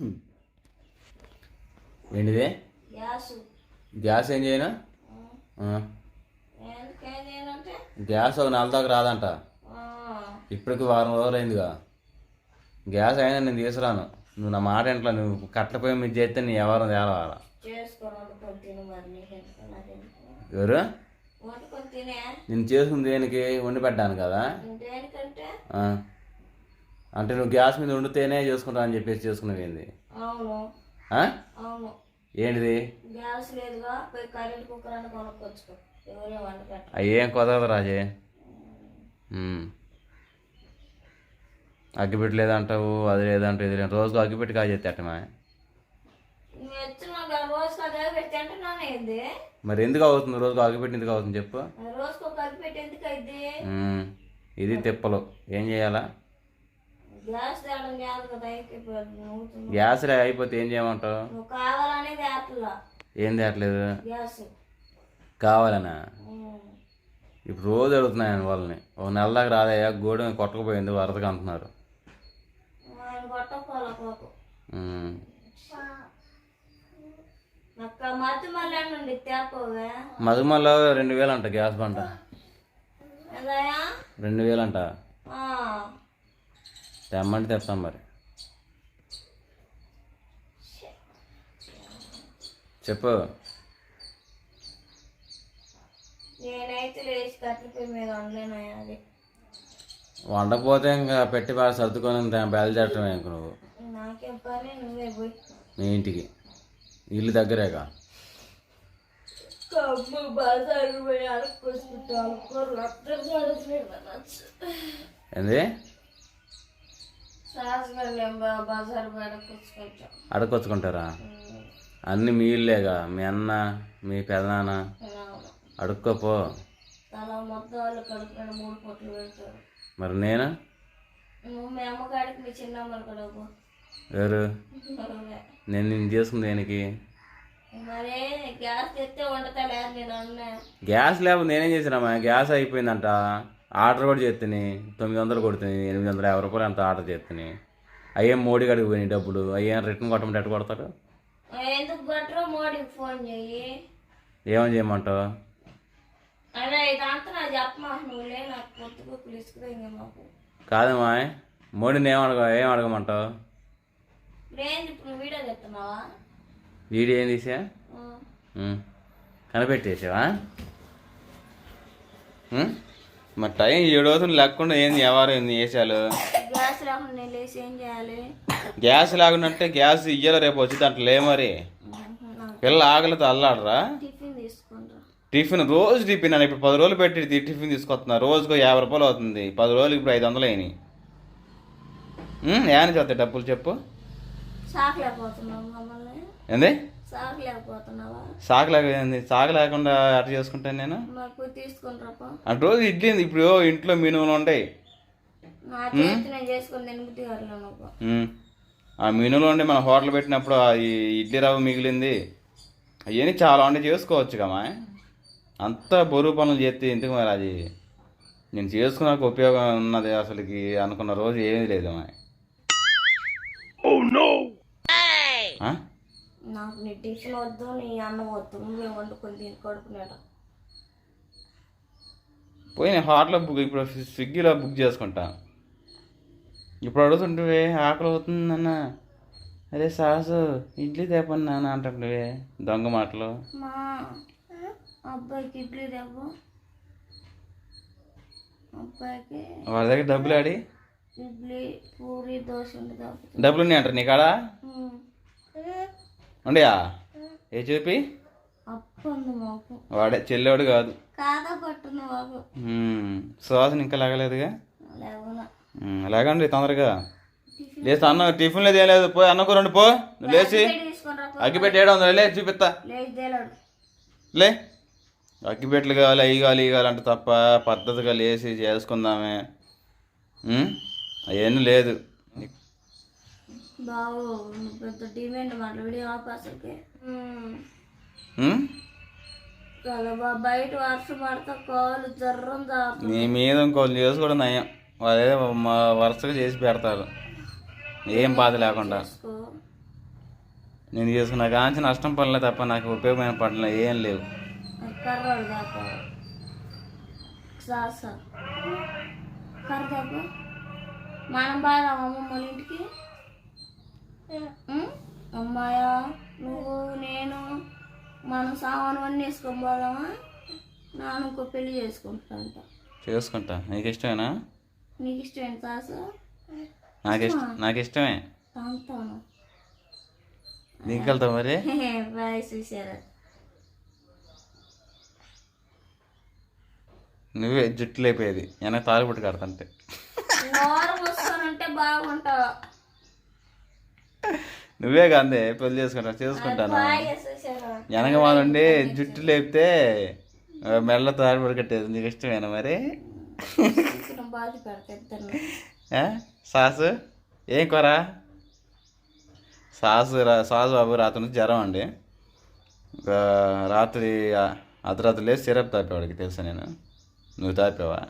ఏంటిది? గ్యాస్. ఏం చేయను? గ్యాస్ ఒక నెల దాకా రాదంట. ఇప్పటికి వారం రోజులు అయిందిగా. గ్యాస్ అయినా నేను తీసుకురాను. నువ్వు నా మాట ఇంట్లో నువ్వు కట్టపోయి మీద చేస్తే నీ ఎవరు తేలవాల? ఎవరు? నేను చేసుకుని దేనికి? వండి పెట్టాను కదా. అంటే నువ్వు గ్యాస్ మీద వండితేనే చేసుకుంటా అని చెప్పేసి చేసుకునేది ఏంది? అవును. ఆ? అవును. ఏంటిది? గ్యాస్ లేదుగా పోయి కరెంట్ కుక్కర్ అని కొనుక్కొచ్చుకో. ఎవరే వంట పెట్ట అవి ఏం కుదరదు రాజే. అగ్గిపెట్టి లేదంటావు అది లేదంటావు ఇది లేదు రోజుకు అగ్గిపెట్టి కాజేస్తే ఏంది? మరి ఎందుకు అవుతుంది? రోజుకు అగ్గిపెట్టి ఎందుకు అవుతుంది చెప్పు. ఇది తిప్పలు. ఏం చేయాలా? గ్యాస్ తేడం కాదు కదా అయిపోయింది నువ్వు గ్యాస్ రే అయిపోతే ఏం చేయమంటావు? నువ్వు ఏం తేట్లేదు గ్యాస్. కావాలనా? ఉమ్. ఇప్పుడు రోజు అడుగుతున్నాను వాళ్ళని. ఒక నెల దాకా రాదయ్యా గోడ కొట్టకపోయింది వరదగా అంటున్నారు. ఆయన ఉమ్. మళ్ళీ నుండి తేపోవే రెండు వేలు అంట గ్యాస్ బంట. రెండు వేలు అంట తెమ్మంటే తెస్తాం మరి. చెప్పు. నేనైతే లేచి కట్టిపోయి మీద ఉండలేనయ్యా అది. వండకపోతే ఇంకా పెట్టి బాగా సర్దుకొని బయలుదేరటమే ఇంక నువ్వు? నాకేం పని నువ్వే పోయి. మీ ఇంటికి. ఇల్లు దగ్గరేగా? కమ్ము అడుక్కోరు ఏంది? అడుక్కొచ్చుకుంటారా? అన్ని మీ ఇల్లేగా మీ అన్న మీ పెదనాన్న. అడుక్కోపో. మరి నేను? ఎవరు? నేను నేను చేసుకుంది దేనికి? గ్యాస్ లేకపోతే నేనేం చేసినామా గ్యాస్ అయిపోయిందంట. ఆర్డర్ కూడా చేస్తాని తొమ్మిది వందలు కొడుతుంది ఎనిమిది వందల యాభై రూపాయలు అంత ఆర్డర్ చేస్తాని అయ్యేం మోడీ గడికి పోయినాయి డబ్బులు అయ్యేం రిటర్న్ కొట్టమంటే ఎట్ట కొడతారు? ఎందుకు కొట్టరో? మోడీకి ఫోన్ చెయ్యి. ఏమని చేయమంటావు? కాదమ్మా మోడీని ఏం అడగ ఏం అడగమంటావు? వీడియో ఏం తీసా. కనిపెట్టేసావా? మరి టైం ఏడు రోజులు లేకుండా ఏంది ఎవరు ఏంది వేసాలు గ్యాస్ నేను లేచి ఏం చేయాలి? గ్యాస్ లాగునంటే గ్యాస్ ఇయ్యాలి రేపు వచ్చి దాంట్లో లే మరి. పిల్లలు ఆకలితో అల్లాడరా? టిఫిన్ రోజు టిఫిన్ అని ఇప్పుడు పది రోజులు పెట్టి టిఫిన్ తీసుకొస్తున్నా. రోజుకు యాభై రూపాయలు అవుతుంది. పది రోజులకి ఇప్పుడు ఐదు వందలు అయినాయి. ఏమని చేస్తాయి డబ్బులు చెప్పు. ఏంది? సాకలేకపోతున్నావా సాగు లేకుండా అట్ట చేసుకుంటాను నేను. అంటే రోజు ఇడ్లీ ఇప్పుడు ఇంట్లో మినుములు ఉంటాయి. ఆ మినుములు ఉండి మనం హోటల్ పెట్టినప్పుడు ఆ ఈ ఇడ్లీ రవ్వ మిగిలింది. అవన్నీ చాలా ఉండి చేసుకోవచ్చు కమా అంత బరువు పనులు చేస్తే ఎందుకు మరి అది? నేను చేసుకున్నాక ఉపయోగం ఉన్నది అసలుకి అనుకున్న రోజు ఏమీ లేదు మా. నాకు నీ టిఫిన్ వద్దు నీ అన్నం వద్దు. నువ్వే వండుకొని తిని కడుపునేట పోయి నేను హోటల్లో బుక్ ఇప్పుడు స్విగ్గీలో బుక్ చేసుకుంటా. ఇప్పుడు అడుగుతుంటే ఆకలి అవుతుందన్న అదే సాసు ఇడ్లీ తేపండి నాన్న అంటుంటే దొంగ మాటలు. మా అబ్బాయికి ఇడ్లీ దేవు అబ్బాయికి వాళ్ళ దగ్గర డబ్బులు ఆడి. ఇడ్లీ పూరి దోశ డబ్బులు ఉన్నాయి అంటారు నీకాడా ఉండయా? ఏ చూపి? వాడే చెల్లేవాడు కాదు. సువాసన ఇంకా లాగలేదుగా? లాగండి తొందరగా. లేచి అన్న టిఫిన్ లేదు ఏం లేదు పోయి అన్న కూరండి పో. నువ్వు లేచి. అగ్గిపెట్టి ఏడు వందలు లే చూపిస్తా. లే. అగ్గిపెట్టెలు కావాలి అవి కావాలి ఇవి కావాలి అంటే తప్ప పద్ధతిగా లేచి చేసుకుందామే? అవన్నీ లేదు. నువ్వు పెద్ద డిమాండ్ మాట్లాడి ఆపు అసలుకి. మ్మ్? కదా బా బయట వర్షం పడితే కాలు జర్రం నీ మీద ఇంకోళ్ళు చేసుకోవడం నయం. మా వరుసగా చేసి పెడతారు. ఏం బాధ లేకుండా. నేను చేసుకున్న కాంచి నష్టం పడలే తప్ప నాకు ఉపయోగమైన పడలే ఏం లేవు. మనం బాగా అమ్మమ్మ ఇంటికి? అమ్మాయా? నువ్వు నేను మనం సామాను అన్నీ వేసుకొని పోదామా? నాన్న ఇంకో పెళ్ళి చేసుకుంటాంట చేసుకుంటా. నీకు ఇష్టమేనా? నీకు ఇష్టమైన సాస నాకు ఇష్టం నాకు ఇష్టమే. తాగుతాను నీకు వెళ్తావు మరి? బాయ్ చూసారా నువ్వే జుట్టు లేపేది వెనక తాలిపట్టు కడతంటే బాగుంటావు. నువ్వే కాదే పెళ్ళి చేసుకుంటా చేసుకుంటాను? బాయ్ వెనక వాళ్ళండి జుట్టు లేపితే మెల్ల తాలిపట్టు కట్టేది నీకు ఇష్టమేనా మరి? సాసు ఏం కూర? సాసు రా సాసు బాబు రాత్రి నుంచి జ్వరం అండి. రాత్రి అర్ధరాత్రి లేదు సిరప్ తాపేవాడికి తెలుసా నేను? నువ్వు తాపేవా?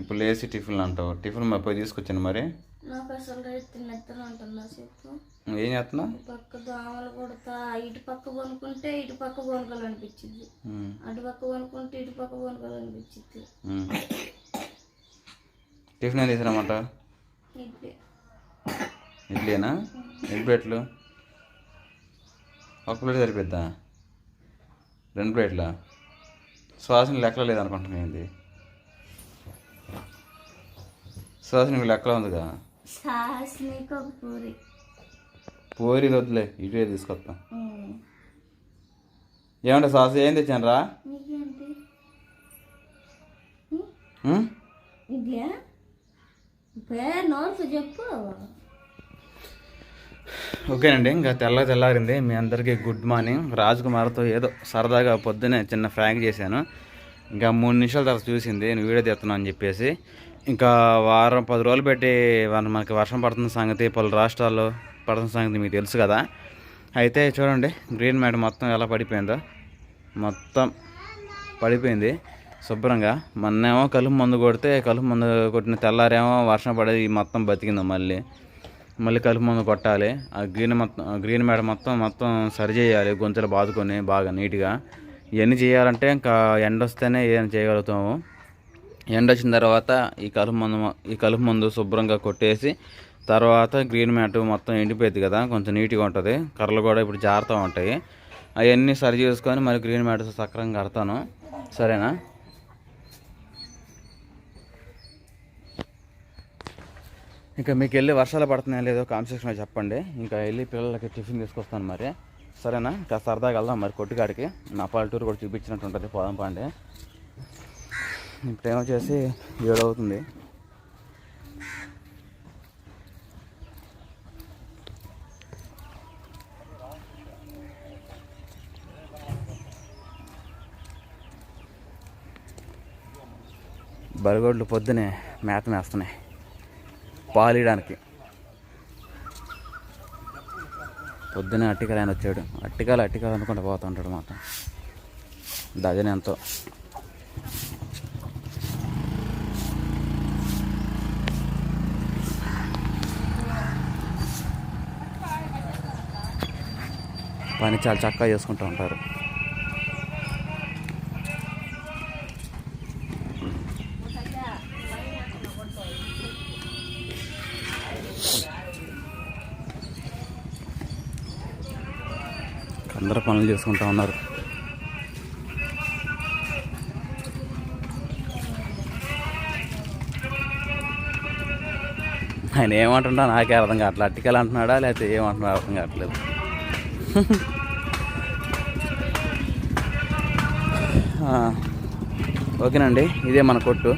ఇప్పుడు లేచి టిఫిన్లు అంటావు టిఫిన్ మా పోయి తీసుకొచ్చాను మరి. నాకు అసలు రైతు నిద్ర ఉంటుందా చెప్పు? ఏం చేస్తున్నావు? పక్క దోమలు కొడతా ఇటు పక్క కొనుక్కుంటే ఇటు పక్క కొనుక్కోవాలనిపించింది ఉం. అటు పక్క కొనుక్కుంటే ఇటు పక్క కొనుక్కోవాలనిపించింది. టిఫిన్ ఏం ఇడ్లీ. ఇడ్లీనా? ఎన్ని ప్లేట్లు? ఒక ప్లేట్ సరిపోద్దా రెండు ప్లేట్లా? శ్వాసన లెక్కలో లేదనుకుంటున్నాను ఏంది? శ్వాసన నీకు లెక్కలో ఉందిగా? సాస్ నీకు ఒక పూరి. పోరి వద్దులే ఇటువే తీసుకొస్తాం. ఏమంటే సాస్ ఏం తెచ్చాను రా చెప్పు. ఓకేనండి ఇంకా తెల్ల తెల్లారింది. మీ అందరికీ గుడ్ మార్నింగ్. రాజ్ కుమార్తో ఏదో సరదాగా పొద్దునే చిన్న ఫ్రాంక్ చేశాను. ఇంకా మూడు నిమిషాల తర్వాత చూసింది నేను వీడియో తీస్తున్నాను అని చెప్పేసి. ఇంకా వారం పది రోజులు పెట్టి మనకి వర్షం పడుతున్న సంగతి పలు రాష్ట్రాల్లో పడుతున్న సంగతి మీకు తెలుసు కదా. అయితే చూడండి గ్రీన్ మ్యాట్ మొత్తం ఎలా పడిపోయిందో. మొత్తం పడిపోయింది శుభ్రంగా. మొన్నేమో కలుపు మందు కొడితే కలుపు మందు కొట్టిన తెల్లారేమో వర్షం పడేది మొత్తం బతికింది మళ్ళీ. మళ్ళీ కలుపు మందు కొట్టాలి. ఆ గ్రీన్ మొత్తం ఆ గ్రీన్ మేడ మొత్తం మొత్తం సరి చేయాలి గుంతలు బాదుకొని బాగా నీట్గా. ఇవన్నీ చేయాలంటే ఇంకా ఎండ వస్తేనే ఏదైనా చేయగలుగుతాము? ఎండ వచ్చిన తర్వాత ఈ కలుపు మందు ఈ కలుపు మందు శుభ్రంగా కొట్టేసి తర్వాత గ్రీన్ మ్యాట్ మొత్తం ఎండిపోయింది కదా కొంచెం నీట్గా ఉంటుంది. కర్రలు కూడా ఇప్పుడు జారుతూ ఉంటాయి. అవన్నీ సరి చేసుకొని మరి గ్రీన్ మ్యాట్ సక్రంగా కడతాను. సరేనా? ఇంకా మీకు వెళ్ళి వర్షాలు పడుతున్నాయో లేదో కాన్సెక్షన్లో చెప్పండి. ఇంకా వెళ్ళి పిల్లలకి టిఫిన్ తీసుకొస్తాను మరి. సరేనా? ఇంకా సరదాగా వెళ్దాం మరి కొట్టుకాడికి. నా పల్లెటూరు కూడా చూపించినట్టు ఉంటుంది. పోదాం పాండే. ఇప్పుడేమో ఏమొచ్చేసి ఏడు అవుతుంది పొద్దునే మేత మేస్తున్నాయి. పాలియడానికి. పొద్దునే అట్టికలు ఆయన వచ్చాడు. అట్టికాలు అట్టికాలు అనుకుంటూ పోతూ ఉంటాడు మాత్రం. డజన్ ఎంతో. పని చాలా చక్కగా చేసుకుంటూ ఉంటారు. అందరూ పనులు చేసుకుంటూ ఉన్నారు. ఆయన ఏమంటున్నా నాకే అర్థం కావట్లేదు. అట్టికలు అంటున్నాడా? లేకపోతే ఏమంటున్నాడా అర్థం కావట్లేదు. ఓకేనండి ఇదే మన కొట్టు.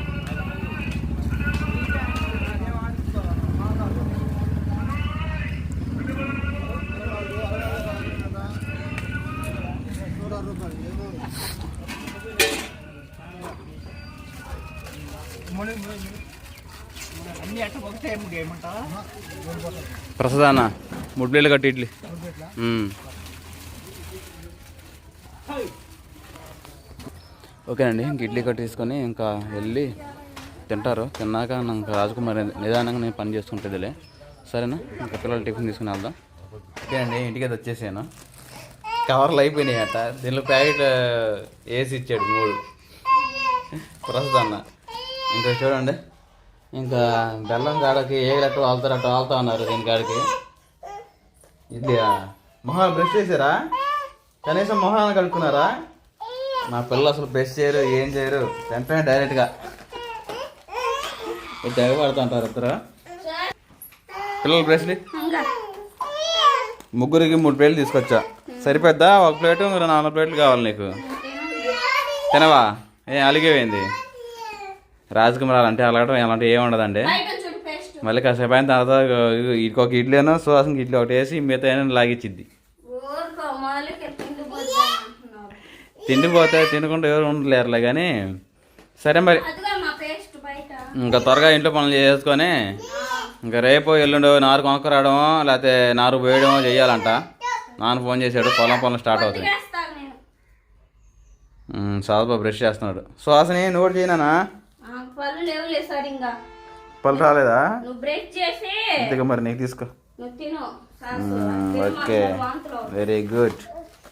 ప్రసాదానా మూడు ప్లేట్లు కట్టి ఇడ్లీ. ఓకేనండి ఇంక ఇడ్లీ కట్ తీసుకొని ఇంకా వెళ్ళి తింటారు. తిన్నాక నాకు రాజకుమారి నిదానంగా నేను పని చేసుకుంటుందిలే. సరేనా? ఇంకా పిల్లలు టిఫిన్ తీసుకుని వెళ్దాం. ఓకే అండి ఇంటికి అది వచ్చేసాను. కవర్లు అయిపోయినాయి దీనిలో ప్యాకెట్ వేసి ఇచ్చాడు మూడు. ప్రస్తుతాన్న ఇంకా చూడండి. ఇంకా బెల్లం కాడకి ఏగలట్టు వాళ్తారట్టు వాళ్తా ఉన్నారు దీని కాడికి. ఇది మొహాలు బ్రష్ చేశారా కనీసం మొహాన్ని కడుక్కున్నారా? మా పిల్లలు అసలు బ్రష్ చేయరు ఏం చేయరు. వెంటనే డైరెక్ట్గా తెగబడుతుంటారు ఇద్దరు. పిల్లలు బ్రష్లు ముగ్గురికి మూడు ప్లేట్లు తీసుకొచ్చా. సరిపోద్దా? ఒక ప్లేటు మీరు నాలుగు ప్లేట్లు కావాలి నీకు. తినవా? ఏం అలిగేమైంది రాజకుమారాలు అంటే అలగడం అలాంటి ఏమి ఉండదండి? మళ్ళీ కాసేపు అయిన తర్వాత ఇక ఒక ఇడ్లీనో సువాసనకి ఇడ్లీ ఒకటి వేసి మిగతా ఏమైనా లాగిచ్చిద్ది. తిండిపోతే తినకుండా ఎవరు ఉండలేరులే కానీ సరే మరి. ఇంకా త్వరగా ఇంట్లో పనులు చేసుకొని ఇంకా రేపు ఎల్లుండి నారు కొనుక్కరావడమో లేకపోతే నారు వేయడమో చేయాలంట నాన్న ఫోన్ చేశాడు పొలం పనులు స్టార్ట్ నేను. సాధుబా బ్రష్ చేస్తున్నాడు. సుహాసిని నువ్వు కూడా చేయనా? పళ్ళు రాలేదా? నువ్వు బ్రేక్ చేసి. ఇంతగా మరి నీకు తీసుకో. ఓకే. Very good